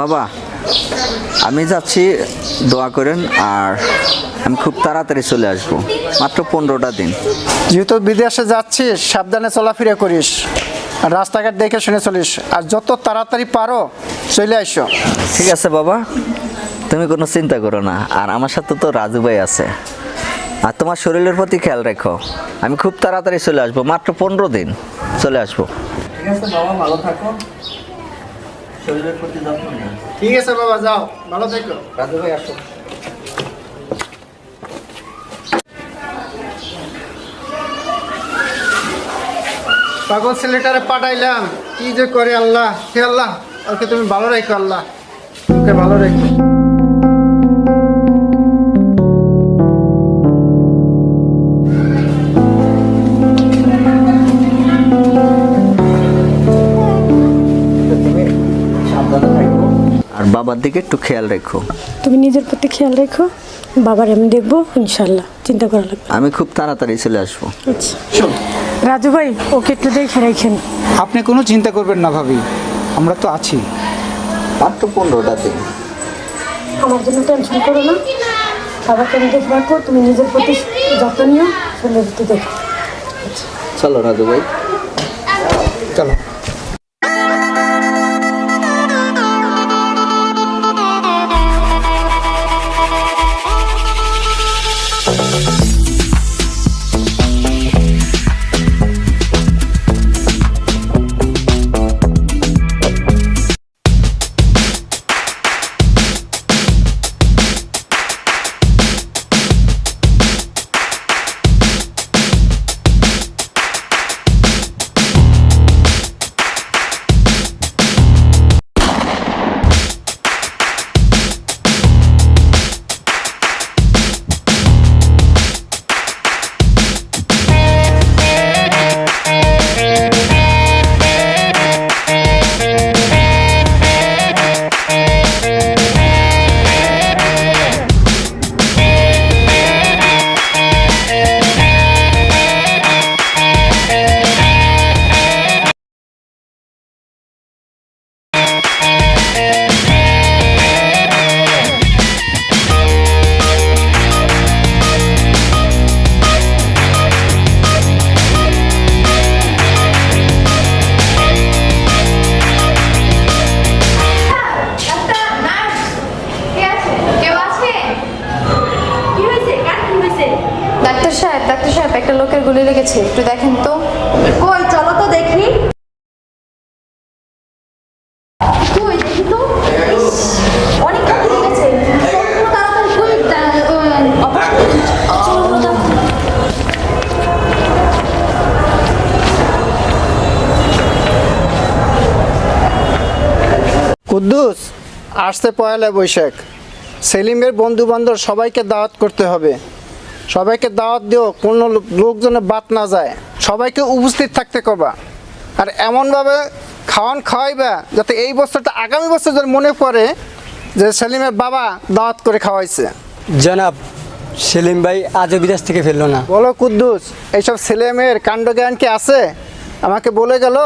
বাবা আমি যাচ্ছি দোয়া করেন আর আমি খুব তাড়াতাড়ি চলে আসব। মাত্র পনেরোটা দিন। যেহেতু বিদেশে যাচ্ছিস সাবধানে চলাফেরা করিস আর রাস্তাঘাট দেখে শুনে চলিস আর যত তাড়াতাড়ি পারো চলে আসো ঠিক আছে বাবা তুমি কোনো চিন্তা করো না আর আমার সাথে তো রাজু ভাই আছে। আর তোমার শরীরের প্রতি খেয়াল রেখো আমি খুব তাড়াতাড়ি চলে আসব মাত্র পনেরো দিন চলে আসব। ঠিক আছে বাবা ভালো থাকো। শরীরের প্রতি যত্ন নিও ঠিক আছে বাবা যাও। ভালো থেকো। রাজু ভাই আসো। পাগল ছেলেটারে পাঠাইলাম। কি যে করে আল্লাহ। হে আল্লাহ ওকে তুমি ভালো রেখো আল্লাহ। ওকে ভালো রেখো। বাবার দিকে একটু খেয়াল রেখো। তুমি নিজের প্রতি খেয়াল রেখো বাবার আমি দেখব ইনশাল্লাহ চিন্তা করা লাগবে আমি খুব তাড়াতাড়ি চলে আসব। আচ্ছা। রাজু ভাই ওকে একটু দেখে রাখেন। আপনি কোনো চিন্তা করবেন না ভাবি আমরা তো আছি। মাত্র পনেরোটা দিন। আমার জন্য টেনশন করো না। বাবাকে আমি দেখে রাখো তুমি নিজের প্রতি যত্ন নিও প্রতি দেখো। চলো রাজু ভাই। চলো। গুলি লেগেছে। একটু দেখেন তো। কই, চলো তো দেখি। কুদ্দুস আসতে পয়লা বৈশাখ। সেলিমের বন্ধু বান্ধব সবাইকে দাওয়াত করতে হবে। সবাইকে দাওয়াত দিও কোনো লোক- লোক বাদ না যায়। সবাইকে উপস্থিত থাকতে কবা। আর এমনভাবে খাওয়ান খাওয়াইবা যাতে এই বছরটা আগামী বছর যেন মনে পড়ে যে সেলিমের বাবা দাওয়াত করে খাওয়াইছে। জনাব সেলিম ভাই আজও বিদেশ থেকে ফেলল না। বলো কুদ্দুস এইসব ছেলে কাণ্ড জ্ঞান কি আছে? আমাকে বলে গেল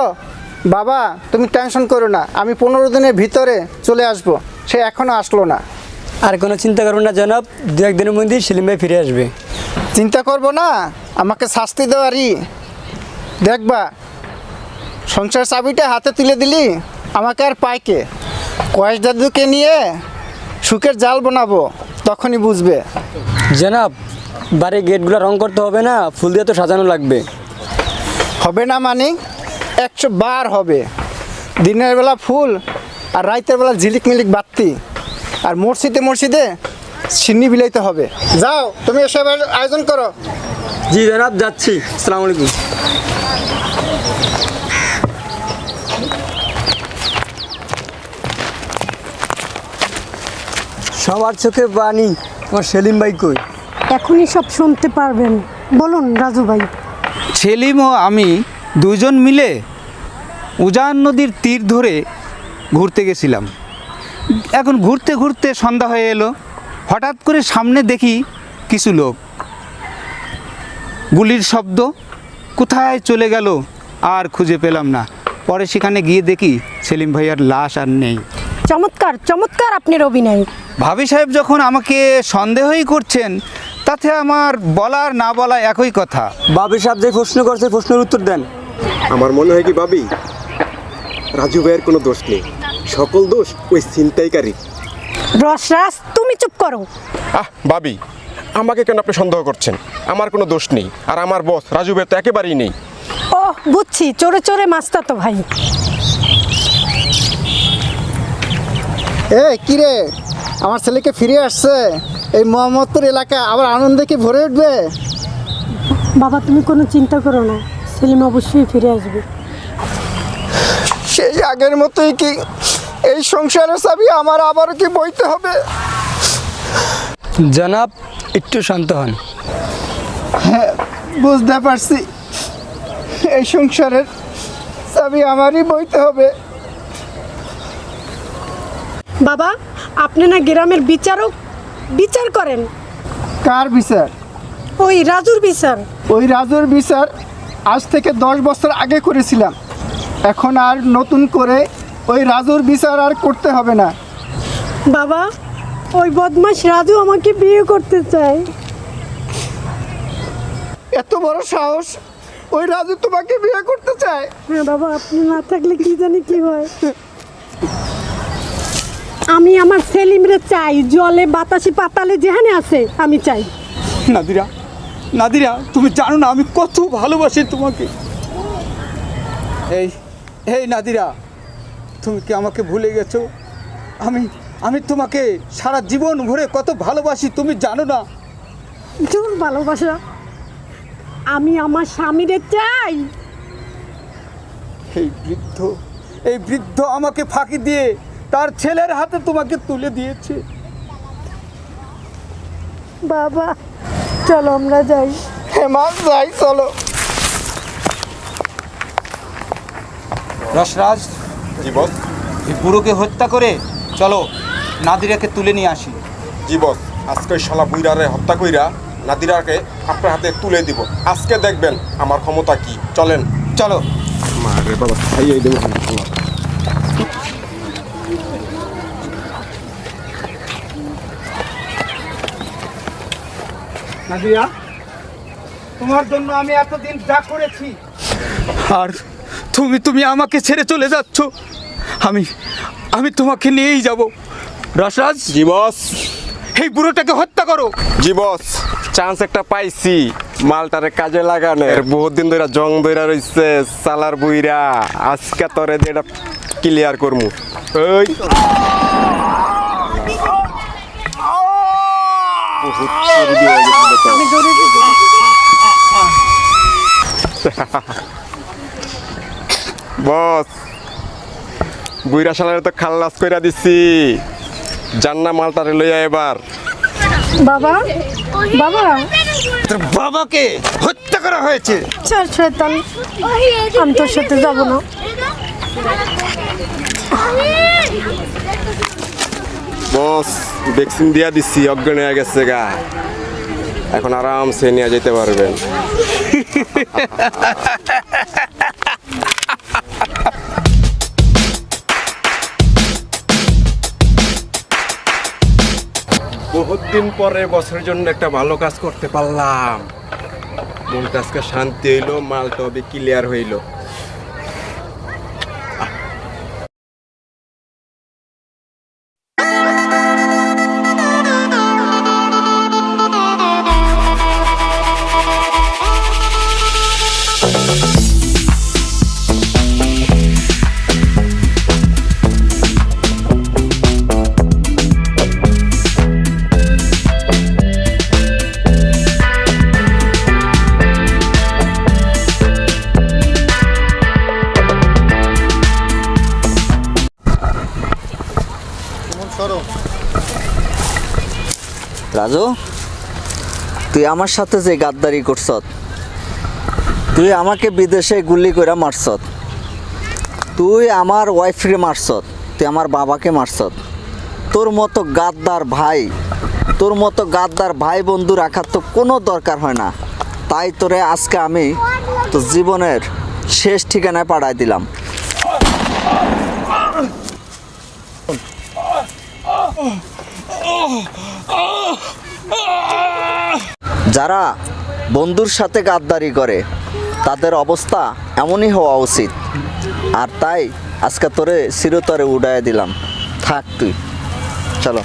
বাবা তুমি টেনশন করো না আমি পনেরো দিনের ভিতরে চলে আসব। সে এখনও আসলো না। আর কোনো চিন্তা করবেন না জনাব দু একদিনের মধ্যেই সেলিম ভাই ফিরে আসবে। চিন্তা করব না আমাকে শাস্তি দেওয়ারই। দেখবা সংসার চাবিটা হাতে তুলে দিলি আমাকে আর পাইকে। কয়েস দাদুকে নিয়ে সুখের জাল বানাবো তখনই বুঝবে। জনাব বাড়ির গেটগুলো রং করতে হবে না ফুল দিয়ে তো সাজানো লাগবে। হবে না মানে? একশো বার হবে। দিনের বেলা ফুল আর রাতের বেলা ঝিলিক মিলিক বাত্তি আর মসজিদে মসজিদে সিন্নি বিলাইতে হবে। যাও তুমি এসব আয়োজন করো। জি জনাব যাচ্ছি। আসসালামু আলাইকুম। সবার চোখে বাণী আমার সেলিম ভাই কই? এখনই সব শুনতে পারবেন। বলুন রাজু ভাই। সেলিম ও আমি দুজন মিলে উজান নদীর তীর ধরে ঘুরতে গেছিলাম। এখন ঘুরতে ঘুরতে সন্ধ্যা হয়ে এলো। হঠাৎ করে সামনে দেখি কিছু লোক। গুলির শব্দ কোথায় চলে গেল আর খুঁজে পেলাম না। পরে সেখানে গিয়ে দেখি সেলিম ভাইয়ার লাশ আর নেই। চমৎকার চমৎকার আপনার অভিনয়। ভাবি সাহেব যখন আমাকে সন্দেহই করছেন তাতে আমার বলার না বলা একই কথা। বাবি সাহেব যে প্রশ্ন করছে প্রশ্নের উত্তর দেন। আমার মনে হয় কি ভাবি রাজু ভাইয়ের কোনো দোষ নেই। সকল দোষ ওই ছিনতাইকারী। রসরাজ তুমি চুপ করো। আহ ভাবি আমাকে কেন আপনি সন্দেহ করছেন? আমার কোনো দোষ নেই আর আমার বস রাজু ভাইয়ের তো একেবারেই নেই। ও বুঝছি চোরে চোরে মাস্তা তো ভাই। এ কিরে আমার ছেলেকে ফিরে আসছে। এই মোহাম্মদপুর এলাকা আবার আনন্দে কি ভরে উঠবে? বাবা তুমি কোনো চিন্তা করো না সেলিম অবশ্যই ফিরে আসবে। সেই আগের মতোই কি এই সংসারের চাবি আমার আবারও কি বইতে হবে? জনাব একটু শান্ত হন। বুঝতে পারছি। এই সংসারের চাবি আমারই বইতে হবে। বাবা আপনি না গ্রামের বিচারক? বিচার করেন। কার বিচার? ওই রাজুর বিচার। ওই রাজুর বিচার আজ থেকে দশ বছর আগে করেছিলাম। এখন আর নতুন করে ওই রাজুর বিচার আর করতে হবে না। বাবা ওই বদমাস রাজু আমাকে বিয়ে করতে চায়। এত বড় সাহস ওই রাজু তোমাকে বিয়ে করতে চায়? হ্যাঁ বাবা আপনি না থাকলে কি জানি কি হয়। আমি আমার সেলিমরে চাই জলে বাতাসে পাতালে যেখানে আছে আমি চাই। নাদিরা নাদিরা তুমি জানো না আমি কত ভালোবাসি তোমাকে। এই এই নাদিরা। তুমি কি আমাকে ভুলে গেছো? আমি আমি তোমাকে সারা জীবন ভরে কত ভালোবাসি তুমি জানো না। জোর ভালোবাসা। আমি আমার স্বামীরে চাই। এই বৃদ্ধ এই বৃদ্ধ আমাকে ফাঁকি দিয়ে তার ছেলের হাতে তোমাকে তুলে দিয়েছে। বাবা চলো আমরা যাই। হেমা যাই চলো। রসরাজ জি বস। এই বুড়োকে হত্যা করে চলো নাদিরাকে তুলে নিয়ে আসি। জি বস আজকে ওই শালা বুইরারে হত্যা কইরা নাদিরাকে আপনার হাতে তুলে দিব। আজকে দেখবেন আমার ক্ষমতা কি। চলেন। চলো। মারে বাবা খাইয়ে দেবো। নাদিয়া তোমার জন্য আমি এতদিন যা করেছি। আর তুমি তুমি আমাকে ছেড়ে চলে যাচ্ছ। আমি আমি তোমাকে নিয়েই যাব। রসরাজ জি বস। এই বুড়োটাকে হত্যা করো। জি বস। চান্স একটা পাইছি। মালটারে কাজে লাগানোর। বহুত দিন ধরে জং ধরে রইছে সালার বুইরা। আজকে তোরে যেটা ক্লিয়ার করমু। ওই বহুত চর্বি হয়ে গেছিল তো। বস বুইরা শালারে তো খাল্লাস কইরা দিছি। জান্না মালটারে লইয়া এবার। বাবা? বাবা? তোর বাবাকে হত্যা করা হয়েছে। চার শয়তান। আমি তোর সাথে যাব না। বস ভ্যাকসিন দিয়া দিছি অজ্ঞান হয়ে গেছে গা। এখন আরামসে নিয়ে যেতে পারবেন। বহুত দিন পরে বছরের জন্য একটা ভালো কাজ করতে পারলাম। মনটা আজকে শান্তি হইল মালটা হবে ক্লিয়ার হইল। রাজু, তুই আমার সাথে যে গাদ্দারি করছত, তুই আমাকে বিদেশে গুলি করে মারছত, তুই আমার ওয়াইফকে মারছত, তুই আমার বাবাকে মারছত, তোর মতো গাদ্দার ভাই, তোর মতো গাদ্দার ভাই বন্ধু রাখার তো কোনো দরকার হয় না। তাই তোরে আজকে আমি তো জীবনের শেষ ঠিকানায় পাঠাই দিলাম। যারা বন্ধুর সাথে গাদ্দারি করে, তাদের অবস্থা এমনই হওয়া উচিত। আর তাই আজকে তোরে চিরতরে উড়াইয়া দিলাম। থাক তুই। চলো।